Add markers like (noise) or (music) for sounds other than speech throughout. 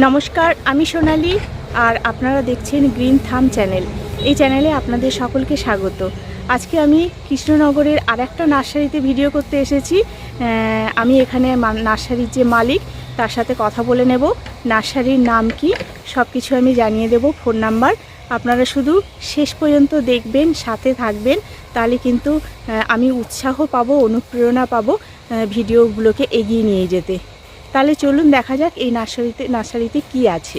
নমস্কার, আমি সোনালি আর আপনারা দেখছেন গ্রিন থাম চ্যানেল। এই চ্যানেলে আপনাদের সকলকে স্বাগত। আজকে আমি কৃষ্ণনগরের আর একটা নার্সারিতে ভিডিও করতে এসেছি। আমি এখানে নার্সারির যে মালিক, তার সাথে কথা বলে নেব। নার্সারির নাম কি সব কিছু আমি জানিয়ে দেব। ফোন নাম্বার, আপনারা শুধু শেষ পর্যন্ত দেখবেন, সাথে থাকবেন, তাহলে কিন্তু আমি উৎসাহ পাবো, অনুপ্রেরণা পাবো ভিডিওগুলোকে এগিয়ে নিয়ে যেতে। তাহলে চলুন দেখা যাক এই নার্সারিতে নার্সারিতে কি আছে।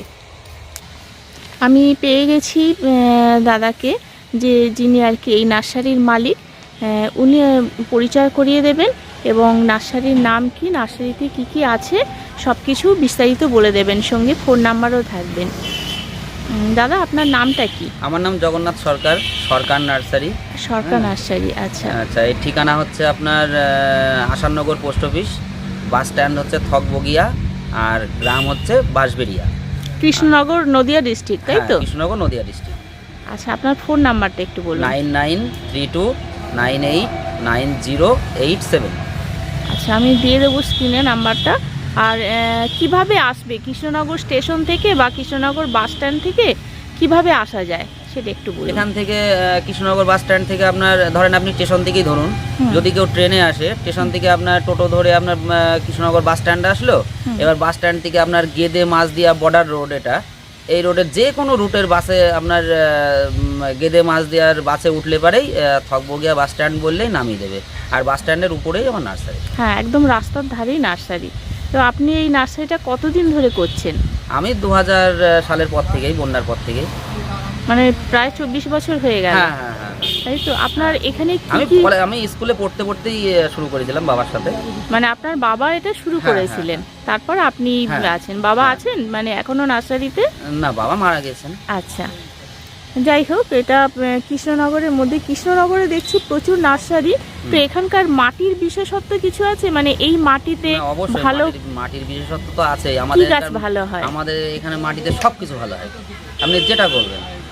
আমি পেয়ে গেছি দাদাকে যে যিনি আর কি এই নার্সারির মালিক উনি পরিচয় করিয়ে দেবেন এবং নার্সারির নাম কি নার্সারিতে কি কি আছে সব কিছু বিস্তারিত বলে দেবেন সঙ্গে ফোন নাম্বারও থাকবেন। দাদা আপনার নামটা কি? আমার নাম জগন্নাথ সরকার সরকার নার্সারি। সরকার হ্যাঁ। নার্সারি আচ্ছা। আচ্ছা এর ঠিকানা হচ্ছে আপনার Asannagar post office bus stand হচ্ছে থকবগিয়া আর গ্রাম হচ্ছে বাঁশবেড়িয়া। কৃষ্ণনগর নদিয়া ডিস্ট্রিক্ট তাই হ্যাঁ, তো? কৃষ্ণনগর নদিয়া ডিস্ট্রিক্ট। আচ্ছা আপনার ফোন নাম্বারটা একটু বলুন। Nine nine three two nine eight nine zero eight seven. আচ্ছা আমি দিয়ে দেবো স্ক্রিনে নাম্বারটা। আর কীভাবে আসবে? কৃষ্ণনগর স্টেশন থেকে বা কৃষ্ণনগর বাস স্ট্যান্ড থেকে কীভাবে আসা যায়? সেটা একটু বলুন। এখান থেকে কৃষ্ণনগর বাস স্ট্যান্ড থেকে আপনার ধরেন আপনি স্টেশন থেকেই ধরুন যদি কেউ ট্রেনে আসে স্টেশন থেকে আপনার টোটো ধরে আপনার কৃষ্ণনগর বাস স্ট্যান্ড আসলো এবার বাস স্ট্যান্ড থেকে আপনার গেদে মাঝদিয়া বর্ডার রোড এটা এই রোডের যে কোনো রুটের বাসে আপনার গেদে মাঝদিয়ার বাসে উঠলে পারেই থকবগিয়া বাস স্ট্যান্ড বললেই নামিয়ে দেবে। আর বাস স্ট্যান্ডের উপরেই আমার নার্সারি। হ্যাঁ একদম রাস্তার ধারেই নার্সারি। তো আপনি এই নার্সারিটা কতদিন ধরে করছেন? আমি দু হাজার সালের পর থেকেই বন্যার পর থেকেই। মানে প্রায় চব্বিশ বছর হয়ে গেল। হ্যাঁ হ্যাঁ হ্যাঁ। তাই তো আপনার এখানে আমি স্কুলে পড়তে পড়তেই আহ, শুরু করেছিলাম বাবার সাথে। মানে আপনার বাবা এটা শুরু হ্যাঁ, করেছিলেন। তারপর আপনি হ্যাঁ। আছেন। বাবা। আছেন? মানে এখনও নার্সারিতে? না বাবা মারা গেছেন। আচ্ছা। যাই হোক এটা আহ, কৃষ্ণনগরের মধ্যে কৃষ্ণনগরে দেখছি প্রচুর নার্সারি। তো এখানকার মাটির বিশেষত্ব কিছু আছে? মানে এই মাটিতে না, অবশ্যই ভালো মাটির- মাটির বিশেষত্ব তো আছে কি আমাদের গাছ এখানে- ভালো হয়? আমাদের এখানে মাটিতে সব কিছু ভালো হয়। আপনি যেটা করবেন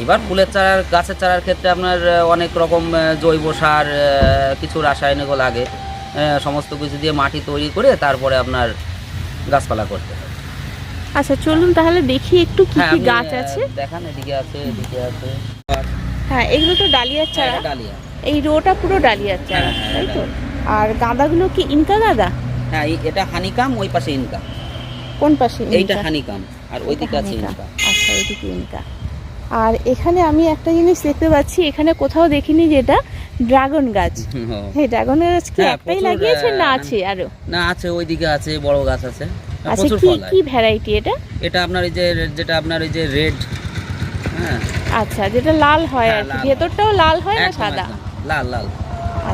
এইবার ফুলের চারার গাছের চারার ক্ষেত্রে আপনার অনেক রকম জৈব সার কিছু রাসায়নিকও লাগে। সমস্ত কিছু দিয়ে মাটি তৈরি করে তারপরে আপনার গাছপালা করতে হয়। আচ্ছা চলুন তাহলে দেখি একটু কি হ্যাঁ কি গাছ আছে। দেখান এদিকে আছে এদিকে আছে। হ্যাঁ এগুলো তো ডালিয়ার হ্যাঁ, চারা। ডালিয়া। এই রোটা পুরো ডালিয়ার চারা হ্যাঁ, তাই তো। আর গাঁদাগুলো কি ইনকা গাঁদা? হ্যাঁ এটা হানিকাম ওই পাশে ইনকাম কোন পাশে এইটা হানিকাম আর ওই দিকে আছে। ইনকাম আচ্ছা এদিকে ইনকা। আর এখানে আমি একটা জিনিস দেখতে পাচ্ছি এখানে কোথাও দেখিনি যেটা ড্রাগন গাছ। হ্যাঁ ড্রাগন গাছ কি হ্যাঁ, একটাই লাগিয়েছে? না আছে আরও। না আছে ওইদিকে আছে বড় গাছ আছে। আচ্ছা কি কি ভ্যারাইটি এটা? এটা আপনার এই যে যেটা আপনার এই যে রেড হ্যাঁ। আচ্ছা যেটা লাল হয় হ্যাঁ, আর ভেতরটাও লাল হয় না সাদা? লাল লাল।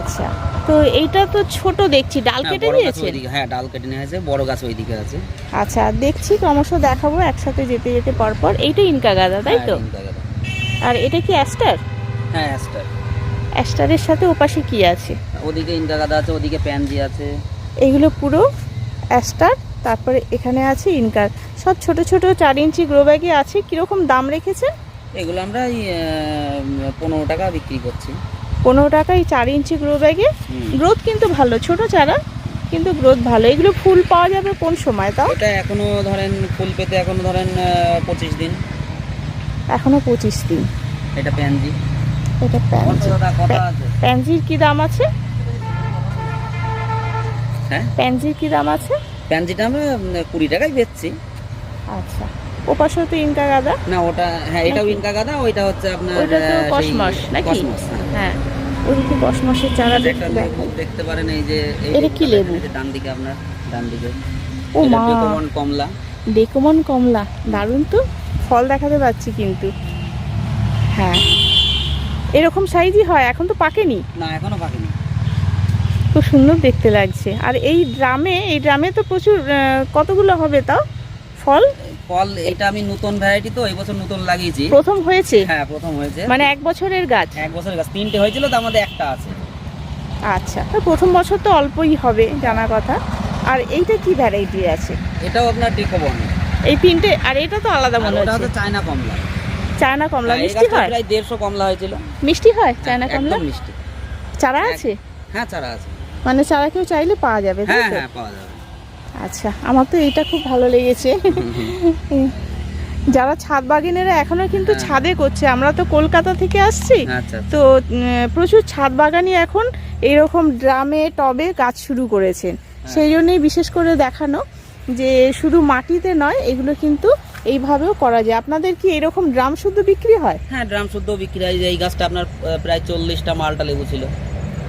আচ্ছা তো এইটা তো ছোট দেখছি ডাল হ্যাঁ, কেটে দিয়েছেন হ্যাঁ ডাল কেটে নিয়ে আছে বড় গাছ ওইদিকে আছে। আচ্ছা দেখছি ক্রমশ দেখাবো একসাথে যেতে যেতে পরপর। এইটা ইনকা গাঁদা তাই হ্যাঁ, তো? ইনকা গাঁদা। আর এটা কি অ্যাস্টার? হ্যাঁ অ্যাস্টার। অ্যাস্টারের সাথে ওপাশে কি আছে? ওদিকে ইনকা গাদা আছে ওদিকে প্যানজি আছে। এইগুলো পুরো অ্যাস্টার তারপরে এখানে আছে ইনকার সব ছোট ছোট চার ইঞ্চি গ্রো ব্যাগে আছে কীরকম দাম রেখেছেন? এগুলো আমরা এই পনেরো টাকা বিক্রি করছি। পনেরো টাকায় চার ইঞ্চি গ্রো ব্যাগে গ্রোথ কিন্তু ভালো ছোট চারা কিন্তু গ্রোথ ভালো। এগুলো ফুল পাওয়া যাবে কোন সময় তাও? এটা এখনও ধরেন ফুল পেতে এখনও ধরেন পঁচিশ দিন। এখনও পঁচিশ দিন। এটা প্যানজি এটা প্যানজি প্যানজির কি দাম আছে? হ্যাঁ? প্যানজির কি দাম আছে? প্যানজিটা আমরা কুড়ি টাকায় বেচছি। আচ্ছা। ওপাশেও তো ইনকা গাদা। না ওটা হ্যাঁ এটাও ইনকা গাদা ওইটা হচ্ছে আপনার ওইটা তো কসমস নাকি? হ্যাঁ। হ্যাঁ ওইদিকে কসমসের চারা দেখতে পারেন এই যে এটা কি লেবু? ডান দিকে আপনার ডান দিকে। ও মা। ডেকোমন কমলা। ডেকোমন কমলা দারুণ তো। ফল দেখাতে পাচ্ছি কিন্তু। হ্যাঁ। এরকম সাইজই হয় এখন তো পাকেনি। না এখনও পাকেনি। খুব সুন্দর দেখতে লাগছে। আর এই ড্রামে এই ড্রামে তো প্রচুর কতগুলো হবে তাও? ফল? ফল এটা আমি নতুন ভ্যারাইটি তো এই বছর নতুন লাগিয়েছি। প্রথম হয়েছে? হ্যাঁ প্রথম হয়েছে। মানে এক বছরের গাছ? এক বছরের গাছ। তিনটে হয়েছিল তার মধ্যে একটা আছে। আচ্ছা তো প্রথম বছর তো অল্পই হবে জানা কথা। আর এইটা কি ভ্যারাইটি আছে? এটাও আপনার ডেকোবন এই তিনটে আর এটা তো আলাদা মনে হচ্ছে। হচ্ছে চায়না কমলা। চায়না কমলা হ্যাঁ, মিষ্টি হয়? প্রায় দেড়শো কমলা হয়েছিল। মিষ্টি হয় চায়না একদম কমলা মিষ্টি। চারা আছে? হ্যাঁ চারা আছে। মানে চারা কেউ চাইলে পাওয়া যাবে হ্যাঁ হ্যাঁ পাওয়া যাবে। আচ্ছা আমার তো এইটা খুব ভালো লেগেছে। যারা ছাদ বাগানেরা এখনও কিন্তু হ্যাঁ। ছাদে করছে আমরা তো কলকাতা থেকে আসছি। আচ্ছা তো প্রচুর ছাদ বাগানি এখন এরকম ড্রামে টবে গাছ শুরু করেছেন সেই জন্যই বিশেষ করে দেখানো যে শুধু মাটিতে নয় এগুলো কিন্তু এইভাবেও করা যায়। আপনাদের কি এরকম ড্রাম শুদ্ধ বিক্রি হয়? হ্যাঁ ড্রাম শুদ্ধ বিক্রি হয়। এই গাছটা আপনার প্রায় চল্লিশটা মালটা লেবু ছিল।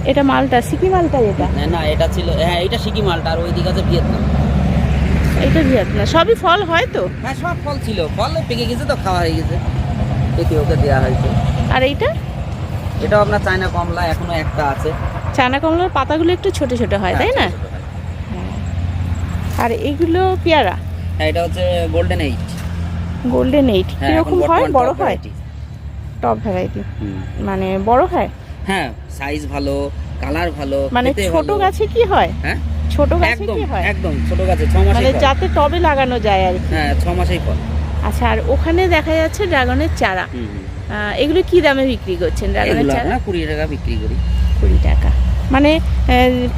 এটা মালটা সিকি মালটা এটা? হ্যাঁ, না এটা ছিল হ্যাঁ এটা সিকি মালটা আর ওই দিকে আছে ভিয়েতনাম। এটা ভিয়েতনাম সবই ফল হয় তো? হ্যাঁ সব ফল ছিল। ফল পেকে গেছে তো খাওয়া হয়ে গেছে। পেকে ওকে দেওয়া হয়েছে। আর এইটা? এটাও আপনার চায়না কমলা এখনও একটা আছে। চায়না কমলার পাতাগুলো একটু ছোট ছোট হয় তাই না? হ্যাঁ, হয়। আর এগুলো পেয়ারা? হ্যাঁ এটা হচ্ছে গোল্ডেন এইট গোল্ডেন এইট হ্যাঁ কীরকম হয়? বড় হয়? Top variety. মানে বড় হয়? হ্যাঁ সাইজ ভালো কালার ভালো মানে ছোট গাছে কি হয়? হ্যাঁ? ছোট গাছে কি হয়? একদম ছোট গাছে ছ মাসেই মানে যাতে টবে লাগানো যায় আর হ্যাঁ ছ মাসেই ফল। আচ্ছা আর ওখানে দেখা যাচ্ছে ড্রাগনের চারা। এগুলো কি দামে বিক্রি করছেন ড্রাগনের চারা? আমরা কুড়ি টাকা বিক্রি করি। কুড়ি টাকা। মানে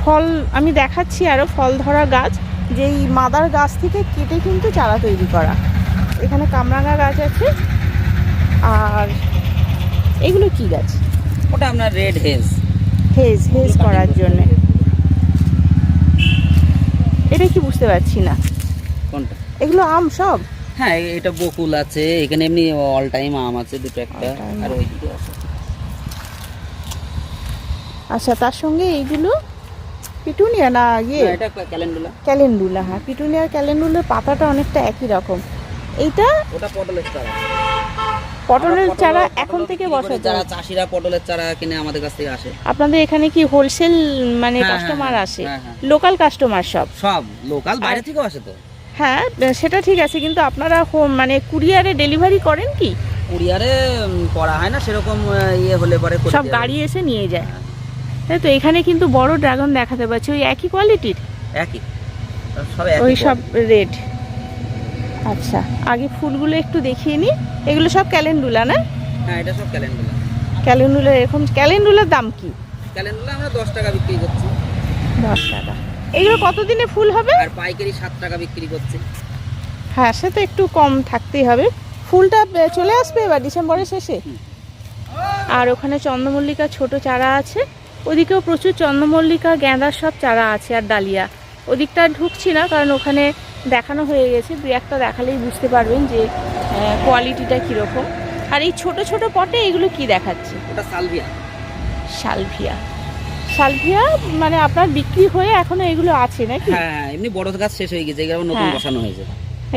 ফল আমি দেখাচ্ছি আরও ফল ধরা গাছ। যেই মাদার গাছ থেকে কেটে কিন্তু চারা তৈরি করা। এখানে কামরাঙা গাছ আছে। আর এগুলো কি গাছ? ওটা আপনার রেড হেজ হেজ হেজ করার জন্য। এটা কি বুঝতে পারছি না। কোনটা? এগুলো আম সব? হ্যাঁ এটা বকুল আছে এখানে এমনি অল টাইম আম আছে দুটো একটা আর। ওইদিকে আছে। আচ্ছা তার সঙ্গে এইগুলো পিটুনিয়া না ইয়ে? এটা ক্যালেন্ডুলা ক্যালেন্ডুলা হ্যাঁ পিটুনিয়া ক্যালেন্ডুলার পাতাটা অনেকটা একই রকম। এইটা ওটা পটলের চারা। পটলের চারা এখন থেকে বসাতে যারা চাষিরা পটলের চারা কিনে আমাদের কাছ থেকে আসে। আপনাদের এখানে কি হোলসেল মানে কাস্টমার হ্যাঁ, আসে? হ্যাঁ, হ্যাঁ। লোকাল কাস্টমার সব? সব লোকাল বাইরে থেকেও আসে তো। হ্যাঁ সেটা ঠিক আছে কিন্তু আপনারা মানে কুরিয়ারে ডেলিভারি করেন কি? কুরিয়ারে করা হয় না সেরকম ইয়ে হলে পরে সব গাড়ি এসে নিয়ে যায়। তাই তো এখানে কিন্তু বড় ড্রাগন দেখাতে পাচ্ছি ওই একই কোয়ালিটির একই। সব ওই সব। রেড আচ্ছা আগে ফুলগুলো একটু দেখিয়ে নিই এগুলো সব ক্যালেন্ডুলা না? হ্যাঁ এটা সব ক্যালেন্ডুলা। ক্যালেন্ডুলা এরকম ক্যালেন্ডুলার দাম কি? ক্যালেন্ডুলা আমরা দশ টাকা বিক্রি করছি। দশ টাকা। এগুলো কতদিনে ফুল হবে? আর পাইকারি সাত টাকা বিক্রি করছি। হ্যাঁ সে তো একটু কম থাকতেই হবে। ফুলটা চলে আসবে এবার ডিসেম্বরের শেষে? আর ওখানে চন্দ্রমল্লিকা ছোট চারা আছে। ওদিকেও প্রচুর চন্দ্রমল্লিকা গেঁদার সব চারা আছে আর ডালিয়া। ওদিকটা আর ঢুকছি না কারণ ওখানে দেখানো হয়ে গেছে। দু একটা দেখালেই বুঝতে পারবেন যে কোয়ালিটিটা কীরকম। আর এই ছোট ছোট পটে এগুলো কি দেখাচ্ছে? ওটা সালভিয়া। সালভিয়া। সালভিয়া মানে আপনার বিক্রি হয়ে এখনও এগুলো আছে নাকি? হ্যাঁ হ্যাঁ, এমনি বড় গাছ শেষ হয়ে গেছে এগুলো নতুন হ্যাঁ। বসানো হয়েছে।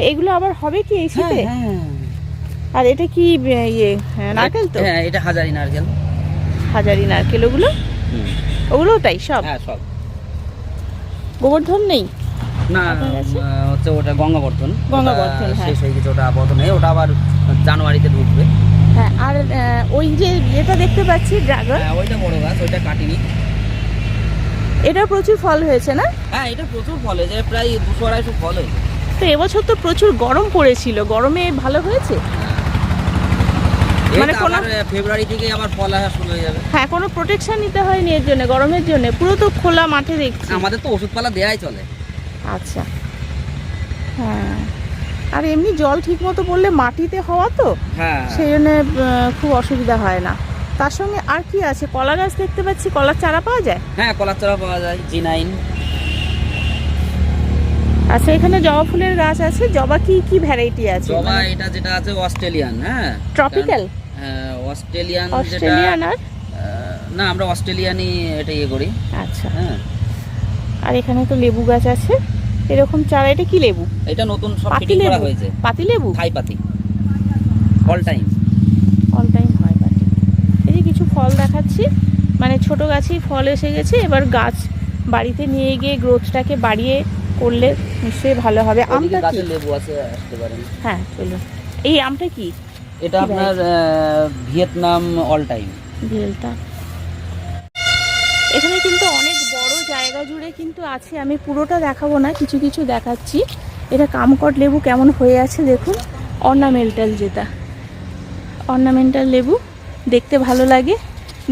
এগুলো আবার হবে কি এই শীতে? হ্যাঁ আর এটা কি ইয়ে হ্যাঁ, নারকেল তো? হ্যাঁ এটা হাজারি নারকেল। হাজারি নারকেল ওগুলো? হুম। ওগুলো তাই সব? হ্যাঁ সব। গোবর্ধন নেই? না হচ্ছে ওটা গঙ্গাবর্ধন। গঙ্গাবর্ধন, হ্যাঁ। শেষ হয়ে গেছে ওটা আপাতত নেই ওটা আবার জানুয়ারিতে ঢুকবে। হ্যাঁ আর ওই যে এটা দেখতে পাচ্ছি ড্রাগন? হ্যাঁ ওইটা বড় গাছ ওইটা কাটিনি। এটা প্রচুর ফল হয়েছে না? হ্যাঁ এটা প্রচুর ফল হয়েছে প্রায় দুশো আড়াইশো ফল হয়েছে। তো এবছর তো প্রচুর গরম পড়েছিল। গরমে ভালো হয়েছে? মানে কোনো- ফেব্রুয়ারি থেকে আবার ফল আসা শুরু হয়ে যাবে। হ্যাঁ কোনো প্রোটেকশন নিতে হয়নি এর জন্য গরমের জন্য। পুরো তো খোলা মাঠে দেখছি। আমাদের তো ওষুধপালা দেয়াই চলে। আচ্ছা। হ্যাঁ। আর এমনি জল ঠিক মতো পড়লে মাটিতে হওয়া তো হ্যাঁ। সেই জন্য খুব অসুবিধা হয় না। তার সঙ্গে আর কি আছে? কলা গাছ দেখতে পাচ্ছি কলার চারা পাওয়া যায়? হ্যাঁ কলার চারা পাওয়া যায় জি নাইন আচ্ছা এখানে জবা ফুলের গাছ আছে। জবা কি কি ভ্যারাইটি আছে জবা এটা যেটা আছে অস্ট্রেলিয়ান হ্যাঁ। ট্রপিক্যাল হ্যাঁ অস্ট্রেলিয়ান যেটা অস্ট্রেলিয়ান আর? না আমরা অস্ট্রেলিয়ানই এটা ইয়ে করি। আচ্ছা। হ্যাঁ। আর এখানে তো লেবু গাছ আছে। এরকম চারা এটা কি লেবু? এটা নতুন সব পাতি ফিটিং করা লেবু? হয়েছে। পাতি লেবু? থাই পাতি। অল টাইম অল টাইম হয় পাতি। এই যে কিছু ফল দেখাচ্ছি মানে ছোট গাছেই ফল এসে গেছে এবার গাছ বাড়িতে নিয়ে গিয়ে গ্রোথটাকে বাড়িয়ে করলে নিশ্চয়ই ভালো হবে। আমটা কি? লেবু আছে আসতে পারেন হ্যাঁ চলুন। এই আমটা কি? এটা আপনার ভিয়েতনাম অল টাইম ভেলটা এখানে কিন্তু অনেক জায়গা জুড়ে কিন্তু আছে আমি পুরোটা দেখাবো না কিছু কিছু দেখাচ্ছি। এটা কামকট লেবু কেমন হয়ে আছে দেখুন অর্নামেন্টাল যেটা। অর্নামেন্টাল লেবু দেখতে ভালো লাগে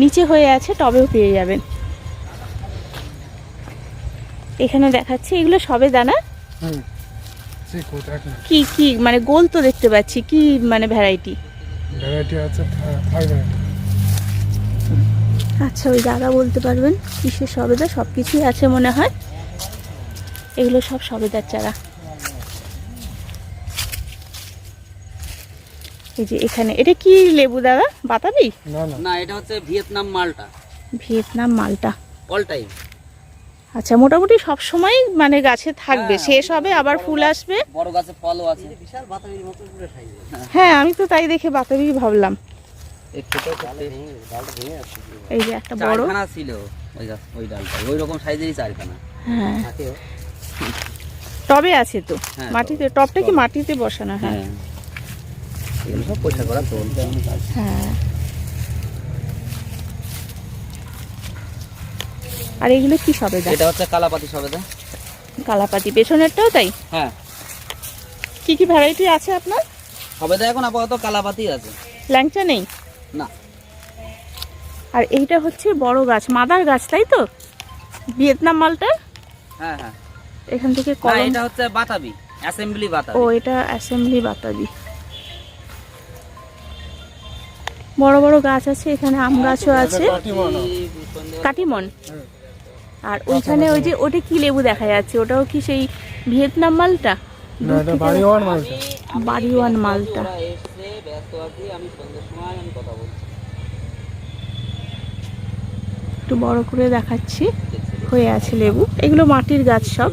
নিচে হয়ে আছে টবেও পেয়ে যাবেন। এখানে দেখাচ্ছি এগুলো সবে দানা? কি কি মানে গোল তো দেখতে পাচ্ছি কি মানে ভ্যারাইটি ভ্যারাইটি আছে ভ্যারাইটি আচ্ছা ওই দাদা বলতে পারবেন কিসের সবেদা? সব কিছুই আছে মনে হয়। এগুলো সব সবেদার চারা। এই যে এখানে এটা কি লেবু দাদা? বাতাবি? না না। না এটা হচ্ছে ভিয়েতনাম মালটা। ভিয়েতনাম মালটা। অল টাইম আচ্ছা মোটামুটি সব সময় মানে গাছে থাকবে। হ্যাঁ, শেষ হবে আবার ফুল আসবে। বড় গাছে ফলও আছে। বিশাল বাতাবির মতো পুরো হ্যাঁ আমি তো তাই দেখে বাতাবি ভাবলাম। এই ছোট করতে এই যে একটা বড়। ছিল ওই গাছ ওই ডালটা। ওই রকম সাইজেরই চারখানা। হ্যাঁ। টবে আছে তো? হ্যাঁ, মাটিতে টবটা কি মাটিতে বসানো হ্যাঁ? হ্যাঁ। এগুলো সব পয়সা করা চলছে হ্যাঁ। আর এগুলো কি সবেদা? এটা হচ্ছে কালাপাতি সবেদা। কালাপাতি। পেছনেরটাও তাই? হ্যাঁ। কি কি ভ্যারাইটি আছে আপনার? সবেদা এখন আপাতত কালাপাতি আছে। ল্যাংচা নেই? না। আর এইটা হচ্ছে বড় গাছ মাদার গাছ তাই তো? ভিয়েতনাম মালটা? হ্যাঁ হ্যাঁ। এখান থেকে কলম এটা হচ্ছে বাতাবি অ্যাসেম্বলি ও এটা অ্যাসেম্বলি বাতাবি। বড় বড় গাছ আছে এখানে আম গাছও আছে। কাটিমন। হ্যাঁ। আর ওইখানে ওই যে ওটা কি লেবু দেখা যাচ্ছে? ওটাও কি সেই ভিয়েতনাম মালটা? না এটা বাড়ি ওয়ান মালটা। বাড়িওয়ান মালটা। একটু বড় করে দেখাচ্ছি। হয়ে আছে লেবু। এগুলো মাটির গাছ সব।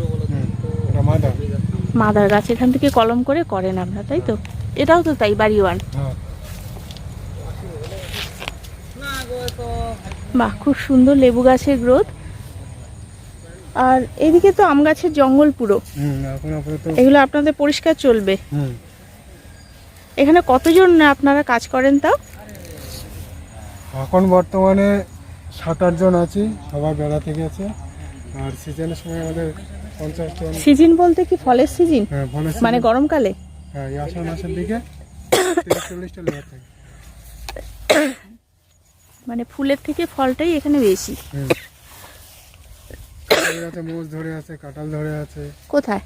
মাদার। গাছ। এখান থেকে কলম করে করেন আপনারা তাই তো? এটাও তো তাই বাড়িওয়ান হ্যাঁ। বাহ খুব সুন্দর লেবু গাছের গ্রোথ। আর এদিকে তো আম গাছের জঙ্গল পুরো। এগুলো আপনাদের পরিষ্কার চলবে। হুম। এখানে কতজন আপনারা কাজ করেন তাও? এখন বর্তমানে সাত আটজন আছি সবাই বেড়াতে গেছে। আর সিজনের সময় আমাদের পঞ্চাশ জন। সিজন বলতে কি ফলের সিজন? হ্যাঁ ফলের মানে গরমকালে? হ্যাঁ এই আষাঢ় মাসের দিকে তিরিশ চল্লিশটা লেবার থাকে। মানে ফুলের থেকে ফলটাই এখানে বেশি। মোষ ধরে আছে কাঁঠাল ধরে আছে। কোথায়?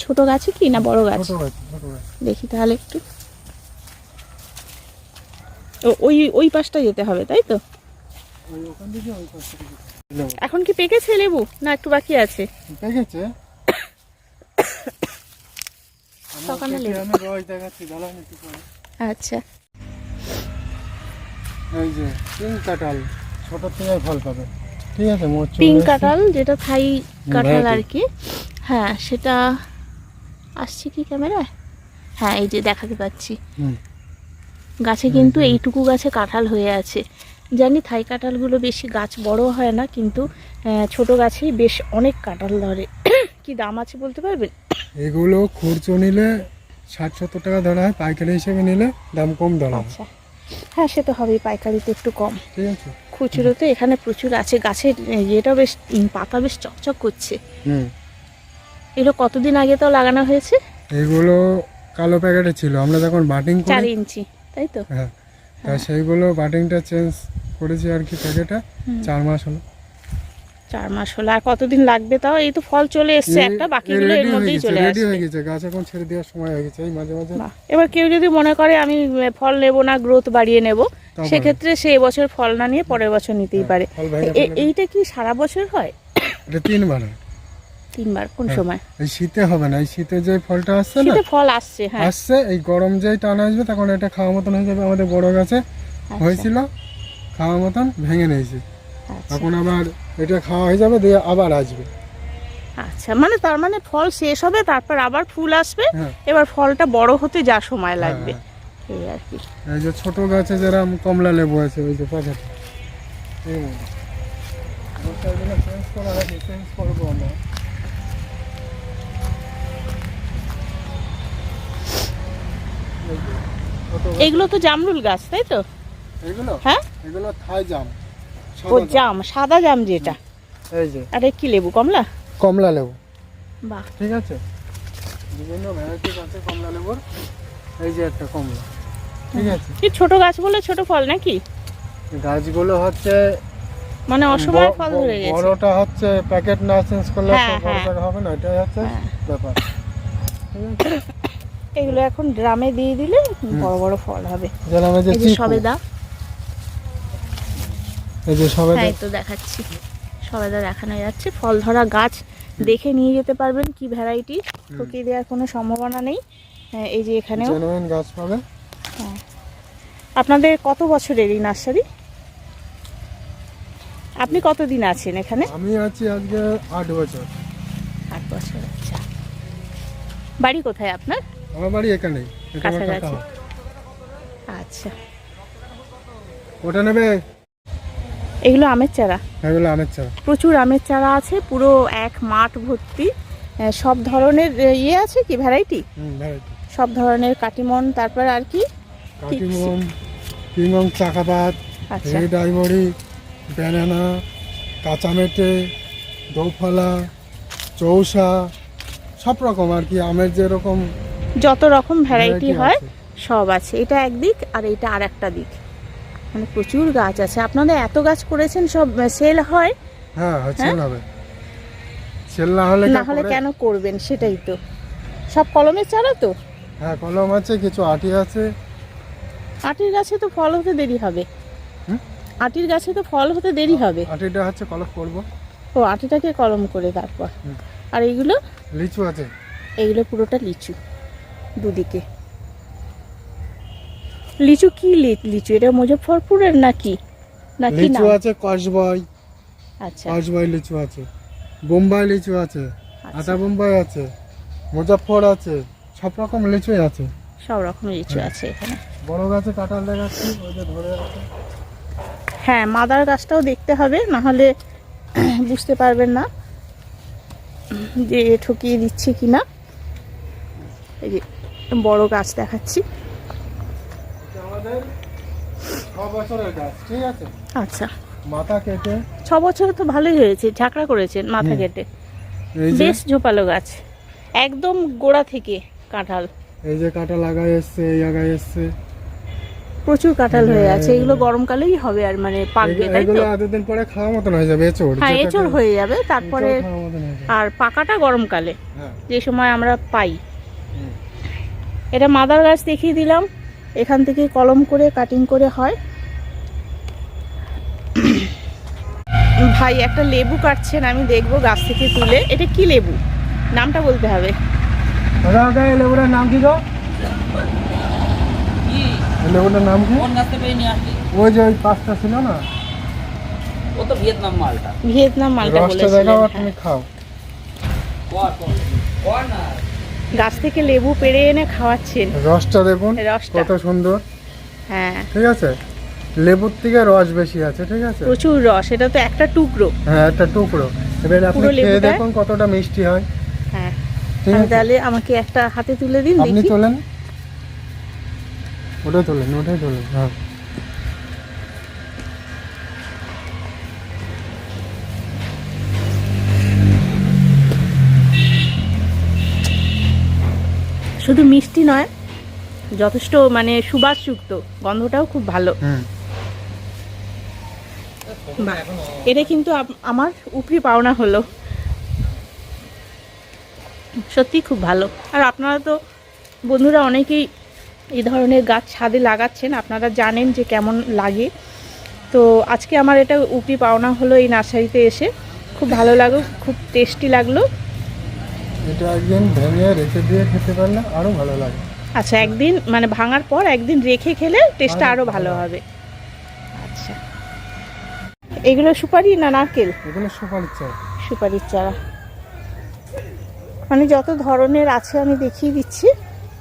ছোট গাছে কি না বড় গাছ। দেখি তাহলে একটু। ওই ওই পাশটা যেতে হবে তাই তো। এখন কি পেকেছে লেবু না একটু বাকি আছে? পেকেছে? (coughs) সকালে লেবু। আমি রস দেখাচ্ছি দাঁড়ান একটু আচ্ছা। এই যে পিঙ্ক কাঁঠাল ছোট থেকে ফল পাবে। ঠিক আছে পিঙ্ক। কাঁঠাল যেটা থাই কাঁঠাল আর কি। হ্যাঁ সেটা আসছে কি ক্যামেরায়? হ্যাঁ এই যে দেখাতে পাচ্ছি। হুম। গাছে কিন্তু এইটুকু গাছে কাঁঠাল হয়ে আছে। জানি থাই কাঁঠালগুলো বেশি গাছ বড় হয় না কিন্তু ছোট গাছেই বেশ অনেক কাঁঠাল ধরে। (coughs) কি দাম আছে বলতে পারবেন? এগুলো খুরচো নিলে ষাট সত্তর টাকা ধরা হয় পাইকারি হিসেবে নিলে দাম কম ধরা হয়। আচ্ছা। হ্যাঁ সে তো হবেই পাইকারিতে একটু কম। ঠিক আছে। খুচরোতে এখানে প্রচুর আছে গাছের ইয়েটা বেশ পাতা বেশ চকচক করছে। হুম। এগুলো কতদিন আগে তো লাগানো হয়েছে? এগুলো কালো প্যাকেটে ছিল আমরা যখন বাটিং চার ইঞ্চি। তাই তো হ্যাঁ। তা সেইগুলো বাটিংটা চেঞ্জ করেছি আর কি প্যাকেটে। চার মাস হলো। চার মাস হলো। আর কতদিন লাগবে তাও? এই তো ফল চলে এসছে একটা বাকিগুলো এর মধ্যেই চলে রেডি হয়ে গেছে। গাছ এখন ছেড়ে দেওয়ার সময় হয়ে গেছে এই মাঝে মাঝে। এবার কেউ যদি মনে করে আমি ফল নেব না গ্রোথ বাড়িয়ে নেব সেক্ষেত্রে সে এবছর ফল না নিয়ে পরের বছর নিতেই পারে। এ- এইটা কি সারা বছর হয়? এটা তিনবার হয়। তিনবার কোন হ্যাঁ। সময়? এই শীতে হবে না এই শীতে যে ফলটা আসছে না? শীতে ফল আসছে হ্যাঁ। আসছে এই গরম যেই টান আসবে তখন এটা খাওয়ার মতন হয়ে যাবে আমাদের বড় গাছে। আচ্ছা, হয়েছিল খাওয়ার মতন ভেঙে নিয়েছি। আচ্ছা। এখন আবার এটা খাওয়া হয়ে যাবে দিয়ে আবার আসবে। আচ্ছা মানে তার মানে ফল শেষ হবে তারপর আবার ফুল আসবে হ্যাঁ। এবার ফলটা বড় হতে যা সময় লাগবে। হ্যাঁ, এই আর কি। এই যে ছোট গাছে যেরকম কমলা লেবু আছে ওই যে পাখাতে এই চেঞ্জ করা চেঞ্জ করব আমরা এগুলো তো জামরুল গাছ তাই তো? এগুলো? হ্যাঁ? এগুলো থাই জাম ও জাম। সাদা জাম যেটা। এই যে। আর কি লেবু কমলা? কমলা লেবু। বাহ। ঠিক আছে? বিভিন্ন ভ্যারাইটিস আছে কমলা লেবুর। এই যে একটা কমলা। ঠিক আছে? কি ছোট গাছ বলে ছোট ফল নাকি? গাছগুলো হচ্ছে মানে অসময় ফল ধরে গেছে। বড়টা হচ্ছে প্যাকেট না চেঞ্জ করলে হ্যাঁ, হ্যাঁ। হবে না এটাই হচ্ছে হ্যাঁ। ব্যাপার। ঠিক আছে? এগুলো এখন ড্রামে দিয়ে দিলে বড় বড় ফল হবে। সবেদা। এই যে সবেদা। হ্যাঁ তো দেখাচ্ছি। সবেদা দেখানো যাচ্ছে। ফল ধরা গাছ দেখে নিয়ে যেতে পারবেন কি ভ্যারাইটি ঠকিয়ে দেওয়ার কোনো সম্ভাবনা নেই। হ্যাঁ, এই যে এখানেও। গাছ পাবে। আপনাদের কত বছরের এই নার্সারি? আপনি কতদিন আছেন এখানে? আমি আছি আজকে আট বছর। আট বছর আচ্ছা। বাড়ি কোথায় আপনার? আমার বাড়ি কাছাকাছি। আচ্ছা। ওটা নেবে? এগুলো আমের চারা। এগুলো আমের চারা। প্রচুর আমের চারা আছে পুরো এক মাঠ ভর্তি। সব ধরনের ইয়ে আছে কি ভ্যারাইটি? সব ধরনের কাটিমন তারপর আর কি? কাটিমম কিংবং চাকাপাত আচ্ছা। রেড আইভরি ব্যানানা কাঁচামেটে দৌফলা চৌসা সব রকম আর কি আমের যেরকম যত রকম ভ্যারাইটি হয় সব আছে। এটা একদিক আর এটা আর একটা দিক। মানে প্রচুর গাছ আছে। আপনাদের এত গাছ করেছেন সব সেল হয়? হ্যাঁ সেল হবে। সেল না হলে না হলে কেন করবেন? সেটাই তো। সব কলমের চারা তো? হ্যাঁ কলম আছে কিছু আটি আছে। আটির গাছে তো ফল হতে দেরি হবে। আটির গাছে তো ফল হতে দেরি হবে। আটিটা হচ্ছে কলম করব। ও আটিটাকে কলম করে তারপর। আর এইগুলো? লিচু আছে। এইগুলো পুরোটা লিচু। দুদিকে। লিচু কি লিচু? এটা মুজফ্ফরপুরের নাকি? নাকি লিচু আছে কসবই। আচ্ছা। কসবই লিচু আছে বোম্বাই লিচু আছে আচ্ছা। আটা বোম্বাই আছে মুজাফর আছে সব রকম লিচুই আছে। সব রকম লিচু আছে এখানে। বড় গাছে কাঁঠাল দেখাচ্ছি ওই যে ধরে আছে। হ্যাঁ মাদার গাছটাও দেখতে হবে না হলে বুঝতে পারবেন না যে ঠকিয়ে দিচ্ছে কি না এই যে বড় গাছ দেখাচ্ছি। আচ্ছা। মাথা কেটে। ছ বছরে তো ভালোই হয়েছে ঝাঁকড়া করেছেন মাথা কেটে। বেশ ঝোপালো গাছ একদম গোড়া থেকে কাঁঠাল। এই যে কাঁটা লাগাই এসছে এই লাগাই এসছে। প্রচুর কাঁঠাল হয়ে আছে। এগুলো গরমকালেই হবে আর মানে পাকবে এগুলো- তাই তো? এতদিন পরে খাওয়ার মতন হয়ে যাবে এচোড় হ্যাঁ এঁচড় হয়ে যাবে তারপরে। আর পাকাটা গরমকালে হ্যাঁ। যে সময় আমরা পাই। এটা মাদার গাছ দেখিয়ে দিলাম। এখান থেকে কলম করে কাটিং করে হয়। ভাই একটা লেবু কাটছেন আমি দেখব গাছ থেকে তুলে। এটা কি লেবু? নামটা বলতে হবে। দাদা দাদা এই লেবুটার নাম কি গো? লেবুটার নাম কি? কোন গাছতে পেয়ে নিয়ে আসলি? ওই যে ওই পাঁচটা ছিল না? ও তো ভিয়েতনাম মালটা। ভিয়েতনাম মালটা বলেছিলেন হ্যাঁ। তুমি খাও। কর কর। কর না। গাছ থেকে লেবু পেড়ে এনে খাওয়াচ্ছেন। রসটা দেখুন। কত সুন্দর। হ্যাঁ। ঠিক আছে? লেবুর থেকে রস বেশি আছে ঠিক আছে? প্রচুর রস এটা তো একটা টুকরো। হ্যাঁ একটা টুকরো। এবার আপনি খেয়ে দেখুন কতটা মিষ্টি হয়। হ্যাঁ। তাহলে আমাকে একটা হাতে তুলে দিন আপনি তোলেন। ওটাই তোলেন ওটাই তোলেন হ্যাঁ। শুধু মিষ্টি নয় যথেষ্ট মানে সুবাসযুক্ত গন্ধটাও খুব ভালো। এটা কিন্তু আমার উপরি পাওনা হলো। সত্যি খুব ভালো। আর আপনারা তো বন্ধুরা অনেকেই এই ধরনের গাছ ছাদে লাগাচ্ছেন আপনারা জানেন যে কেমন লাগে। তো আজকে আমার এটা উপরি পাওনা হলো এই নার্সারিতে এসে। খুব ভালো লাগল খুব টেস্টি লাগল। এটা একদিন ভেঙে রেখে দিয়ে খেতে পারলে আরও ভালো লাগে। আচ্ছা একদিন মানে ভাঙার পর একদিন রেখে খেলে টেস্টটা আরও ভালো হবে। আচ্ছা। এগুলো সুপারি না নারকেল? এগুলো সুপারির চাই সুপারির চারা। মানে যত ধরনের আছে আমি দেখিয়ে দিচ্ছি।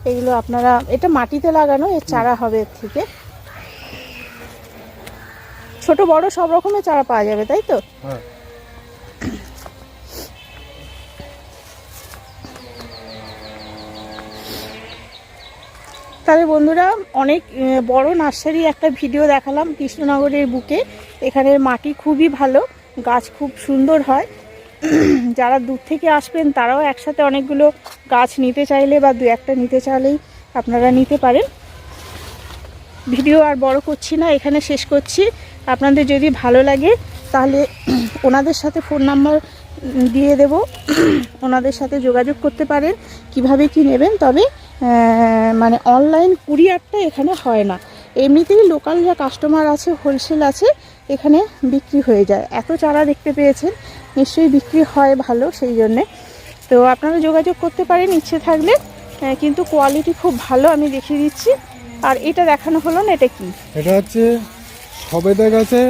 এগুলো আপনারা এটা মাটিতে লাগানো এর চারা হবে এর থেকে। ছোট বড় সব রকমের চারা পাওয়া যাবে তাই তো? হ্যাঁ। তাহলে বন্ধুরা। অনেক বড় নার্সারি একটা ভিডিও দেখালাম কৃষ্ণনগরের বুকে। এখানের মাটি খুবই ভালো, গাছ খুব সুন্দর হয়। যারা দূর থেকে আসবেন, তারাও একসাথে অনেকগুলো গাছ নিতে চাইলে বা দু একটা নিতে চাইলেই আপনারা নিতে পারেন। ভিডিও আর বড় করছি না, এখানে শেষ করছি। আপনাদের যদি ভালো লাগে, তাহলে ওনাদের সাথে ফোন নাম্বার দিয়ে দেব। ওনাদের সাথে যোগাযোগ করতে পারেন, কীভাবে কি নেবেন, তবে মানে অনলাইন কুরিয়ারটা এখানে হয় না। এমনিতেই লোকাল যা কাস্টমার আছে হোলসেল আছে এখানে বিক্রি হয়ে যায়। এত চারা দেখতে পেয়েছেন নিশ্চয়ই বিক্রি হয় ভালো সেই জন্যে। তো আপনারা যোগাযোগ করতে পারেন ইচ্ছে থাকলে। কিন্তু কোয়ালিটি খুব ভালো আমি দেখিয়ে দিচ্ছি। আর এটা দেখানো হলো না এটা কি? এটা হচ্ছে সবেদা গাছের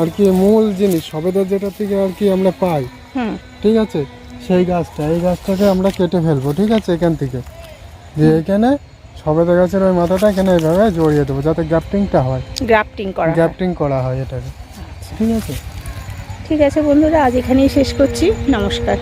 আর কি মূল জিনিস। সবেদা যেটা থেকে আর কি আমরা পাই। ঠিক আছে? সেই গাছটা এই গাছটাকে আমরা কেটে ফেলব ঠিক আছে? এখান থেকে। যে এখানে সবেদা গাছের ওই মাথাটা এখানে এইভাবে জড়িয়ে দেবো যাতে গ্যাপটিংটা হয়। গ্রাফটিং করা হয়। গ্যাপটিং করা হয় এটাকে। ঠিক আছে? ঠিক আছে বন্ধুরা আজ এখানেই শেষ করছি। নমস্কার।